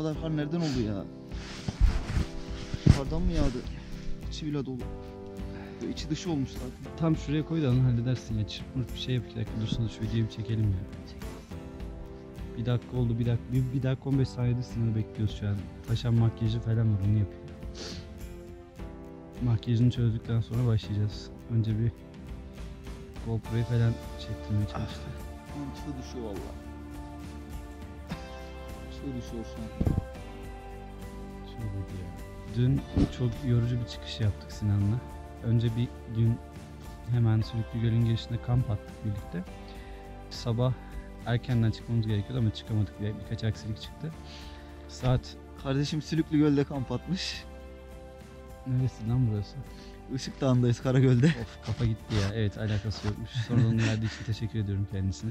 Kadar kar nereden oldu ya? Yukarıdan mı yağdı? İçi bile dolu. Böyle içi dışı olmuş zaten. Tam şuraya koy da onu halledersin ya. Çırpmırt bir şey yapacak. Dursun şu videoyu bir çekelim ya. Bir dakika oldu bir dakika. Bir, bir dakika 15 saniyede sınırı bekliyoruz şu an. Paşam makyajı falan var onu yapıyor. Makyajını çözdükten sonra başlayacağız. Önce bir GoPro'yu falan çektirmeye çalıştı. Mantıklı düşüyor valla. Çığ düşüyor şu an. Şöyle ya. Dün çok yorucu bir çıkış yaptık Sinan'la. Önce bir gün hemen Sülüklü Göl'ün girişinde kamp attık birlikte. Sabah erkenden çıkmamız gerekiyordu ama çıkamadık. Bir, birkaç aksilik çıktı. Saat Kardeşim Sülüklü Göl'de kamp atmış. neresi lan burası? Işık Dağı'ndayız Karagöl'de. Of kafa gitti ya. Evet alakası yokmuş. Sonra onu verdiği için teşekkür ediyorum kendisine.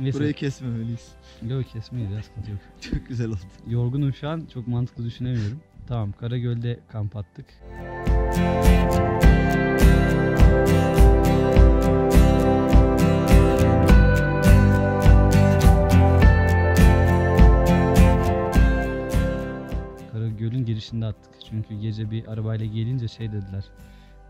Neyse. Burayı kesmemeliyiz. Yok kesmeyiz ya sıkıntı yok. Çok güzel oldu. Yorgunum şu an. Çok mantıklı düşünemiyorum. Tamam Karagöl'de kamp attık. Karagöl'ün girişinde attık. Çünkü gece bir arabayla gelince şey dediler.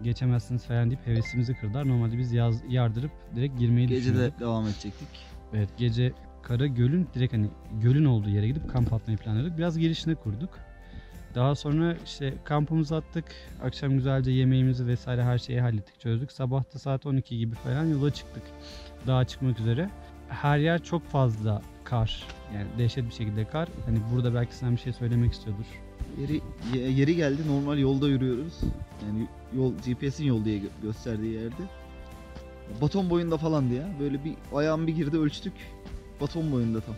Geçemezsiniz falan deyip hevesimizi kırdılar. Normalde biz yaz, yardırıp direkt girmeyi Gece düşünüyorduk. de devam edecektik. Evet gece Kara Göl'ün direkt hani gölün olduğu yere gidip kamp atmayı planladık. Biraz girişine kurduk. Daha sonra işte kampımızı attık. Akşam güzelce yemeğimizi vesaire her şeyi hallettik, çözdük. Sabah da saat 12 gibi falan yola çıktık. Dağa çıkmak üzere. Her yer çok fazla kar. Yani dehşet bir şekilde kar. Hani burada belki sen bir şey söylemek istiyordur. Yeri, ye- yeri geldi normal yolda yürüyoruz. Yani yol GPS'in yol diye gö- gösterdiği yerde. Baton boyunda falandı ya. Böyle bir ayağım bir girdi ölçtük. Baton boyunda tam.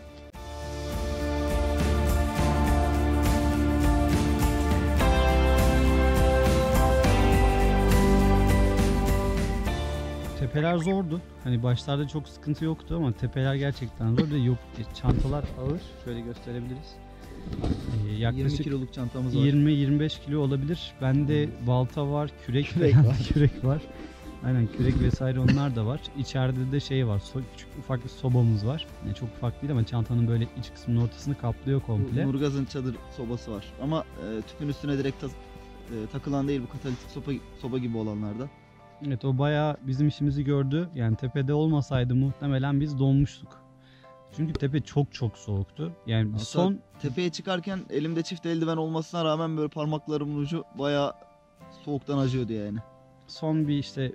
Tepeler zordu. Hani başlarda çok sıkıntı yoktu ama tepeler gerçekten zor. Bir de yok çantalar ağır. Şöyle gösterebiliriz. Ee, 20 yaklaşık kiloluk çantamız var. 20-25 kilo olabilir. Bende balta var, kürek, Kürek falan- var. kürek var. Aynen kürek vesaire onlar da var. İçeride de şey var. so- küçük ufak bir sobamız var. Yani çok ufak değil ama çantanın böyle iç kısmının ortasını kaplıyor komple. Nurgaz'ın çadır sobası var. Ama e, tüpün üstüne direkt tas- e, takılan değil bu katalitik soba, soba gibi olanlarda. Evet o bayağı bizim işimizi gördü. Yani tepede olmasaydı muhtemelen biz donmuştuk. Çünkü tepe çok çok soğuktu. Yani Hatta son Tepeye çıkarken elimde çift eldiven olmasına rağmen böyle parmaklarımın ucu bayağı soğuktan acıyordu yani. Son bir işte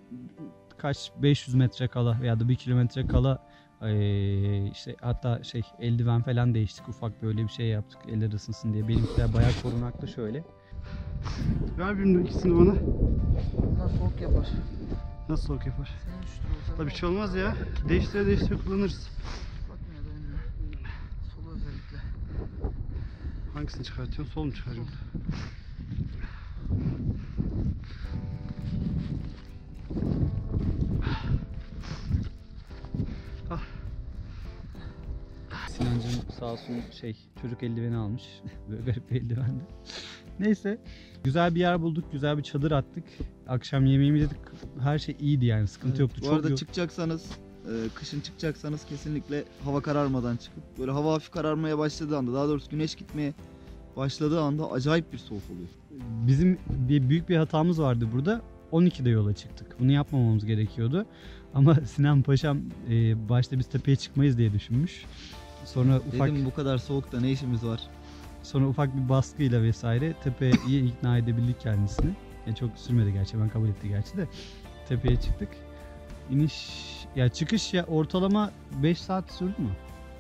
kaç 500 metre kala veya da 1 kilometre kala eee, işte hatta şey eldiven falan değiştik ufak böyle bir şey yaptık eller ısınsın diye benimkiler bayağı korunaklı şöyle. Ver birinin ikisini bana. Bunlar soğuk yapar. Nasıl soğuk yapar? Tabii bir şey olmaz ya. Değiştire değiştire kullanırız. Solu özellikle. Hangisini çıkartıyorsun? Sol mu çıkarıyorsun? Sağ olsun şey çocuk eldiveni almış. Böyle garip bir eldivendi. Neyse güzel bir yer bulduk güzel bir çadır attık. Akşam yemeğimi yedik her şey iyiydi yani sıkıntı yoktu. Bu Çok arada yo- çıkacaksanız, e, kışın çıkacaksanız kesinlikle hava kararmadan çıkıp böyle hava hafif kararmaya başladığı anda, daha doğrusu güneş gitmeye başladığı anda acayip bir soğuk oluyor. Bizim bir büyük bir hatamız vardı burada. 12'de yola çıktık. Bunu yapmamamız gerekiyordu. Ama Sinan Paşam e, başta biz tepeye çıkmayız diye düşünmüş. Sonra ufak Dedim bu kadar soğukta ne işimiz var? sonra ufak bir baskıyla vesaire tepeye iyi ikna edebildik kendisini. Yani çok sürmedi gerçi ben kabul etti gerçi de. Tepeye çıktık. İniş ya çıkış ya ortalama 5 saat sürdü mü?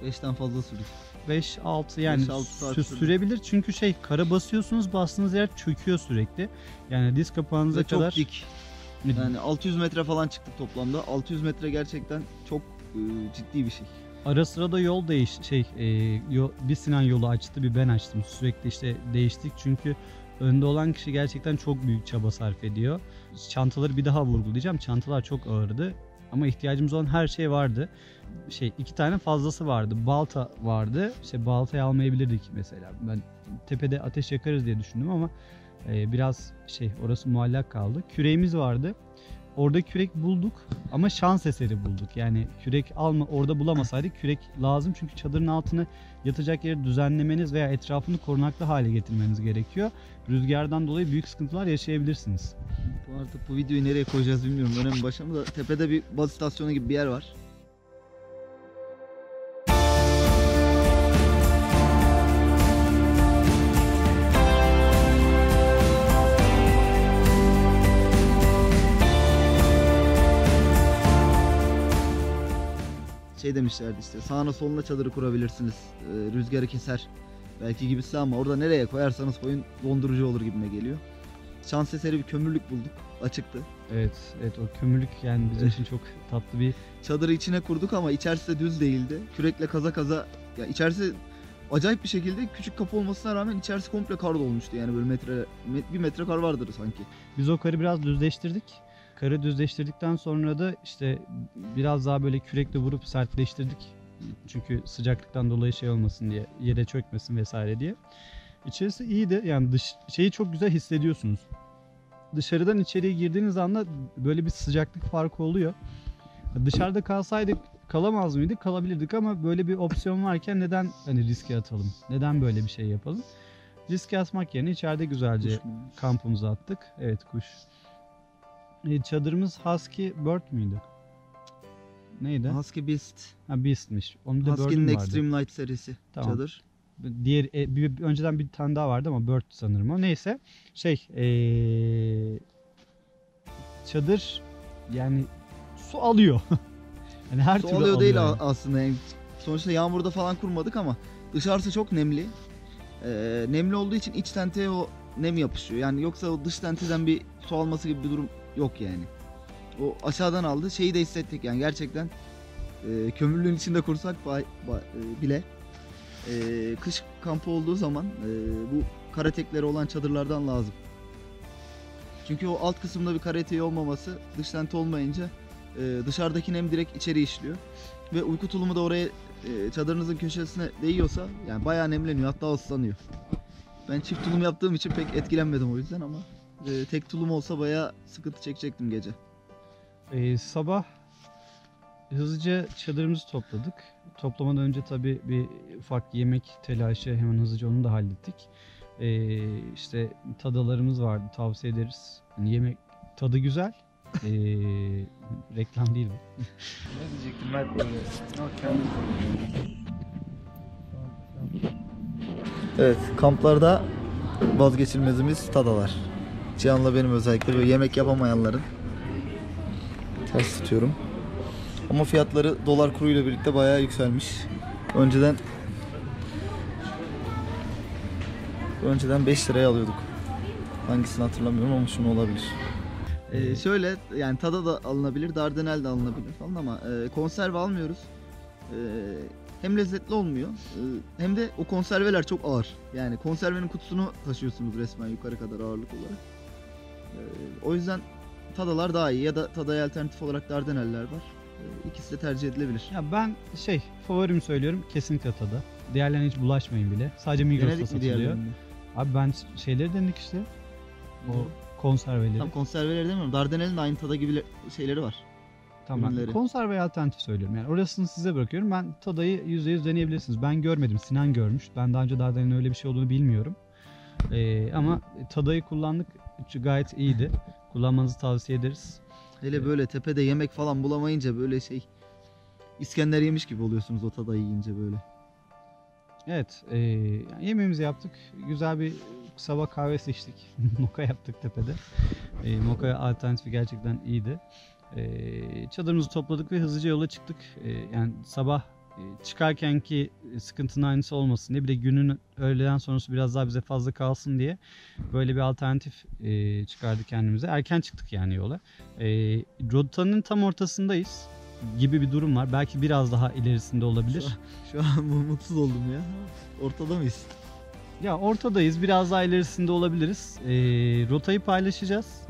5'ten fazla sürdü. 5-6 yani 5-6 saat sü- sürdü. sürebilir çünkü şey kara basıyorsunuz bastığınız yer çöküyor sürekli. Yani diz kapağınıza Ve kadar çok dik. Yani 600 metre falan çıktık toplamda. 600 metre gerçekten çok e, ciddi bir şey. Ara sıra da yol değiş şey e, yo- bir Sinan yolu açtı bir ben açtım sürekli işte değiştik çünkü önde olan kişi gerçekten çok büyük çaba sarf ediyor. Çantaları bir daha vurgulayacağım çantalar çok ağırdı ama ihtiyacımız olan her şey vardı. Şey iki tane fazlası vardı balta vardı işte baltayı almayabilirdik mesela ben tepede ateş yakarız diye düşündüm ama e, biraz şey orası muallak kaldı. Küreğimiz vardı. Orada kürek bulduk ama şans eseri bulduk. Yani kürek alma orada bulamasaydık kürek lazım çünkü çadırın altını yatacak yeri düzenlemeniz veya etrafını korunaklı hale getirmeniz gerekiyor. Rüzgardan dolayı büyük sıkıntılar yaşayabilirsiniz. Bu arada bu videoyu nereye koyacağız bilmiyorum. Önemli da tepede bir baz istasyonu gibi bir yer var. Şey demişlerdi işte sağına soluna çadırı kurabilirsiniz. Ee, rüzgarı keser. Belki gibisi ama orada nereye koyarsanız koyun dondurucu olur gibime geliyor. Şans eseri bir kömürlük bulduk. Açıktı. Evet, evet o kömürlük yani bizim için çok tatlı bir Çadırı içine kurduk ama içerisi de düz değildi. Kürekle kaza kaza ya içerisi acayip bir şekilde küçük kapı olmasına rağmen içerisi komple kar dolmuştu. Yani böyle metre met- bir metre kar vardır sanki. Biz o karı biraz düzleştirdik. Karı düzleştirdikten sonra da işte biraz daha böyle kürekle vurup sertleştirdik. Çünkü sıcaklıktan dolayı şey olmasın diye, yere çökmesin vesaire diye. İçerisi iyiydi. Yani dış şeyi çok güzel hissediyorsunuz. Dışarıdan içeriye girdiğiniz anda böyle bir sıcaklık farkı oluyor. Dışarıda kalsaydık kalamaz mıydık? Kalabilirdik ama böyle bir opsiyon varken neden hani riske atalım? Neden böyle bir şey yapalım? Riske atmak yerine içeride güzelce kampımızı attık. Evet kuş. E, çadırımız Husky Bird müydü? Neydi? Husky Beast. Ha Beast'miş. Onun da Husky'nin Bird'üm vardı. Extreme Light serisi Tamam. çadır. Diğer e, bir, bir- önceden bir tane daha vardı ama Bird sanırım o. Neyse. Şey e, çadır yani su alıyor. yani her Su türlü alıyor değil yani. a- aslında. Yani sonuçta yağmurda falan kurmadık ama dışarısı çok nemli. Ee, nemli olduğu için iç tenteye o nem yapışıyor. Yani yoksa o dış tenteden bir su alması gibi bir durum yok yani. O aşağıdan aldı. Şeyi de hissettik yani gerçekten e, kömürlüğün içinde kursak ba- ba- e, bile e, kış kampı olduğu zaman e, bu karatekleri olan çadırlardan lazım. Çünkü o alt kısımda bir karateği olmaması dış tente olmayınca e, dışarıdaki nem direkt içeri işliyor. Ve uyku tulumu da oraya e, çadırınızın köşesine değiyorsa yani bayağı nemleniyor hatta ıslanıyor. Ben çift tulum yaptığım için pek etkilenmedim o yüzden ama e, tek tulum olsa bayağı sıkıntı çekecektim gece. Ee, sabah hızlıca çadırımızı topladık. Toplamadan önce tabii bir ufak yemek telaşı hemen hızlıca onu da hallettik. Ee, işte tadalarımız vardı tavsiye ederiz. Hani yemek tadı güzel. Ee, reklam değil bu. Ne diyecektim ben kendim Evet kamplarda vazgeçilmezimiz tadalar. Cihan'la benim özellikle böyle yemek yapamayanların ters tutuyorum. Ama fiyatları dolar kuruyla birlikte bayağı yükselmiş. Önceden önceden 5 liraya alıyorduk. Hangisini hatırlamıyorum ama şunu olabilir. Ee, şöyle yani tada da alınabilir, dardanel de alınabilir falan ama e, konserve almıyoruz. Ee, hem lezzetli olmuyor e, hem de o konserveler çok ağır. Yani konservenin kutusunu taşıyorsunuz resmen yukarı kadar ağırlık olarak. Ee, o yüzden tadalar daha iyi ya da tadaya alternatif olarak dardaneller var. Ee, İkisi de tercih edilebilir. Ya ben şey favorimi söylüyorum kesinlikle tadı. Diğerlerine hiç bulaşmayın bile. Sadece Migros'ta satılıyor. Abi ben şeyleri denedik işte. O konserveleri. Tam konserveleri demiyorum. Dardanel'in de aynı tada gibi le- şeyleri var. Tamam. ürünleri. Konserve alternatif söylüyorum. Yani orasını size bırakıyorum. Ben tadayı %100 deneyebilirsiniz. Ben görmedim. Sinan görmüş. Ben daha önce Dardanel'in öyle bir şey olduğunu bilmiyorum. Ee, ama tadayı kullandık. Çünkü Gayet iyiydi. Kullanmanızı tavsiye ederiz. Hele böyle tepede yemek falan bulamayınca böyle şey İskender yemiş gibi oluyorsunuz o tada yiyince böyle. Evet. E, yani yemeğimizi yaptık. Güzel bir sabah kahvesi içtik. Moka yaptık tepede. E, Moka alternatifi gerçekten iyiydi. E, çadırımızı topladık ve hızlıca yola çıktık. E, yani sabah e, çıkarkenki sıkıntının aynısı olmasın diye bir de günün öğleden sonrası biraz daha bize fazla kalsın diye böyle bir alternatif e, çıkardık kendimize. Erken çıktık yani yola. E, rotanın tam ortasındayız gibi bir durum var. Belki biraz daha ilerisinde olabilir. Şu an mutsuz oldum ya. Ortada mıyız? Ya ortadayız. Biraz daha ilerisinde olabiliriz. Ee, rotayı paylaşacağız.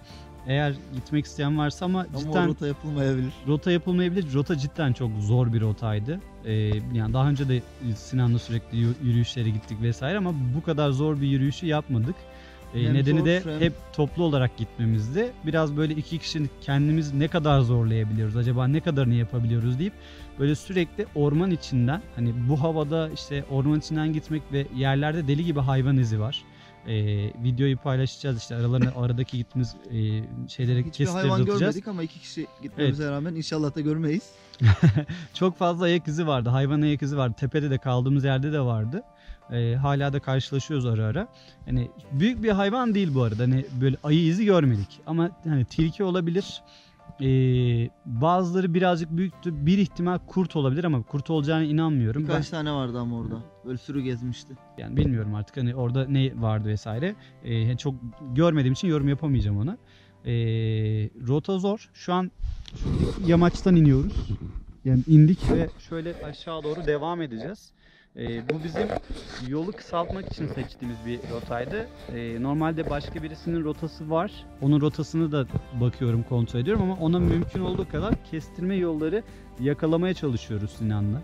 Eğer gitmek isteyen varsa ama, Ama cidden rota yapılmayabilir. rota yapılmayabilir. Rota cidden çok zor bir rotaydı. Ee, yani daha önce de Sinan'la sürekli yü- yürüyüşlere gittik vesaire ama bu kadar zor bir yürüyüşü yapmadık. E, Hem nedeni zor, de hem- hep toplu olarak gitmemizdi. Biraz böyle iki kişi kendimiz ne kadar zorlayabiliyoruz acaba ne kadarını yapabiliyoruz deyip böyle sürekli orman içinden hani bu havada işte orman içinden gitmek ve yerlerde deli gibi hayvan izi var. E, videoyu paylaşacağız işte aralarında aradaki gittiğimiz e, şeyleri Hiçbir kesitleri hayvan atacağız. görmedik ama iki kişi gitmemize rağmen inşallah da görmeyiz. Çok fazla ayak izi vardı. Hayvan ayak izi vardı. Tepede de kaldığımız yerde de vardı. Ee, hala da karşılaşıyoruz ara ara. Hani büyük bir hayvan değil bu arada. Hani böyle ayı izi görmedik. Ama hani tilki olabilir. Ee, bazıları birazcık büyüktü. Bir ihtimal kurt olabilir ama kurt olacağına inanmıyorum. Birkaç tane vardı ama orada. Böyle sürü gezmişti. Ben yani bilmiyorum artık hani orada ne vardı vesaire. Ee, çok görmediğim için yorum yapamayacağım ona. Ee, rota zor. Şu an yamaçtan iniyoruz. Yani indik ve şöyle aşağı doğru devam edeceğiz. Ee, bu bizim yolu kısaltmak için seçtiğimiz bir rotaydı. Ee, normalde başka birisinin rotası var. Onun rotasını da bakıyorum, kontrol ediyorum ama ona mümkün olduğu kadar kestirme yolları yakalamaya çalışıyoruz Sinan'la.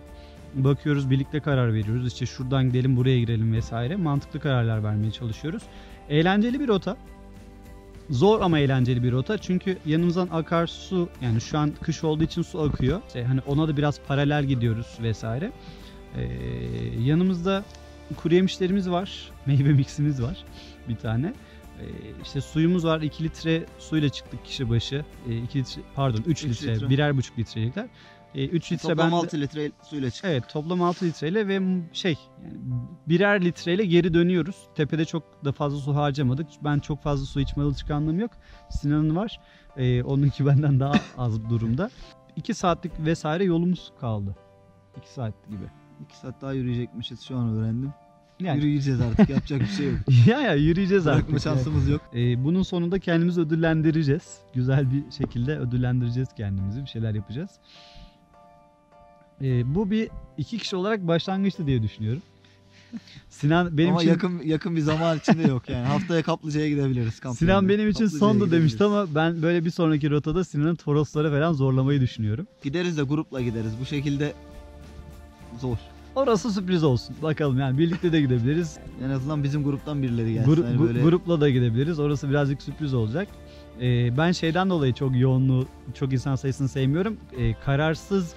Bakıyoruz, birlikte karar veriyoruz. İşte şuradan gidelim, buraya girelim vesaire. Mantıklı kararlar vermeye çalışıyoruz. Eğlenceli bir rota. Zor ama eğlenceli bir rota. Çünkü yanımızdan akarsu yani şu an kış olduğu için su akıyor. İşte hani ona da biraz paralel gidiyoruz vesaire. Ee, yanımızda kuru yemişlerimiz var. Meyve miksimiz var bir tane. Ee, işte suyumuz var. 2 litre suyla çıktık kişi başı. 2 litre pardon 3 Üç litre, litre. birer buçuk litrelikler. 3 litre Toplam ben 6 litre suyla çıktı. Evet toplam 6 litreyle ve şey yani birer litreyle geri dönüyoruz. Tepede çok da fazla su harcamadık. Ben çok fazla su içme alışkanlığım yok. Sinan'ın var. Ee, onunki benden daha az durumda. 2 saatlik vesaire yolumuz kaldı. 2 saat gibi. 2 saat daha yürüyecekmişiz şu an öğrendim. Yani Yürüyeceğiz artık yapacak bir şey yok. ya ya yürüyeceğiz Bırakma artık. yani. şansımız yok. Ee, bunun sonunda kendimizi ödüllendireceğiz. Güzel bir şekilde ödüllendireceğiz kendimizi. Bir şeyler yapacağız. Ee, bu bir iki kişi olarak başlangıçtı diye düşünüyorum. Sinan benim ama için yakın yakın bir zaman içinde yok yani. Haftaya Kaplıca'ya gidebiliriz. kamp Sinan benim için sondu demişti ama ben böyle bir sonraki rotada Sinan'ın Toroslara falan zorlamayı düşünüyorum. Gideriz de grupla gideriz. Bu şekilde zor. Orası sürpriz olsun. Bakalım yani birlikte de gidebiliriz. En azından bizim gruptan birileri gelsin. Gru- Hani böyle Grupla da gidebiliriz. Orası birazcık sürpriz olacak. Ee, ben şeyden dolayı çok yoğunluğu, çok insan sayısını sevmiyorum. Ee, kararsız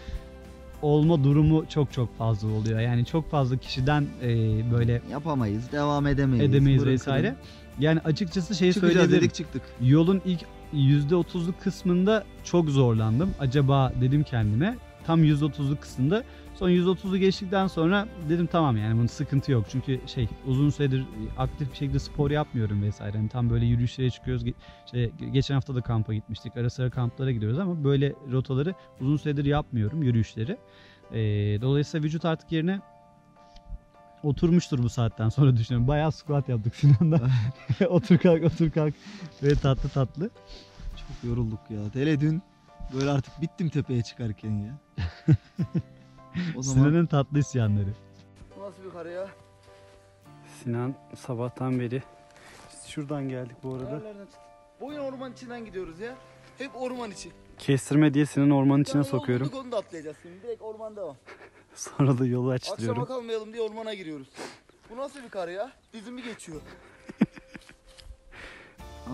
olma durumu çok çok fazla oluyor. Yani çok fazla kişiden e, böyle yapamayız, devam edemeyiz. edemeyiz Bırakırım. vesaire. Yani açıkçası şeyi Çıkacağız söyleyebilirim. dedik çıktık. Yolun ilk %30'luk kısmında çok zorlandım. Acaba dedim kendime. Tam %30'luk kısmında. Son %30'u geçtikten sonra dedim tamam yani bunun sıkıntı yok. Çünkü şey uzun süredir aktif bir şekilde spor yapmıyorum vesaire. Yani tam böyle yürüyüşlere çıkıyoruz. İşte geçen hafta da kampa gitmiştik. Ara sıra kamplara gidiyoruz ama böyle rotaları uzun süredir yapmıyorum yürüyüşleri. Ee, dolayısıyla vücut artık yerine oturmuştur bu saatten sonra düşünüyorum. Bayağı squat yaptık Sinan'da. otur kalk otur kalk ve tatlı tatlı. Çok yorulduk ya. Hele dün böyle artık bittim tepeye çıkarken ya. o zaman Sinan'ın tatlı isyanları. Bu nasıl bir kar ya? Sinan sabahtan beri şuradan geldik bu arada. Boyun orman içinden gidiyoruz ya. Hep orman içi. Kestirme diye Sinan ormanın içine sokuyorum. Onu da atlayacağız şimdi. Direkt orman devam. Sonra da yolu Akşama açtırıyorum. kalmayalım diye ormana giriyoruz. Bu nasıl bir kar ya? Dizimi geçiyor.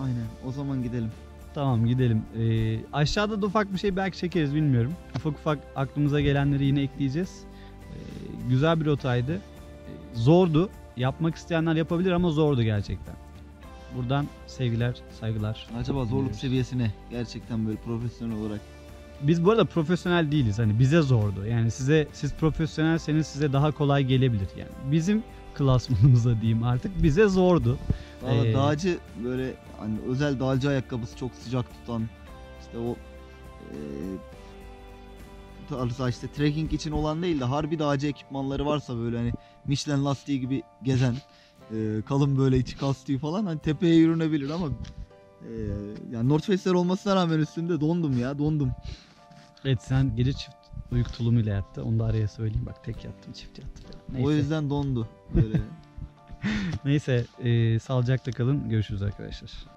Aynen. O zaman gidelim. Tamam gidelim. Ee, aşağıda da ufak bir şey belki çekeriz bilmiyorum. Ufak ufak aklımıza gelenleri yine ekleyeceğiz. Ee, güzel bir rotaydı. Ee, zordu. Yapmak isteyenler yapabilir ama zordu gerçekten. Buradan sevgiler, saygılar. Acaba zorluk diliyoruz. seviyesi ne? Gerçekten böyle profesyonel olarak. Biz bu arada profesyonel değiliz. Hani bize zordu. Yani size siz profesyonelseniz size daha kolay gelebilir. Yani bizim klasmanımıza diyeyim artık bize zordu. Valla Ee, dağcı böyle hani özel dağcı ayakkabısı çok sıcak tutan işte o eee tarzda işte trekking için olan değil de harbi dağcı ekipmanları varsa böyle hani Michelin lastiği gibi gezen eee, kalın böyle içi kastiği falan hani tepeye yürünebilir ama eee yani North Face'ler olmasına rağmen üstünde dondum ya dondum. Evet sen gece çift uyku tulumuyla yattı. Onu da araya söyleyeyim. Bak tek yattım çift yattım. Neyse. O yüzden dondu böyle. Neyse e, sağlıcakla kalın. Görüşürüz arkadaşlar.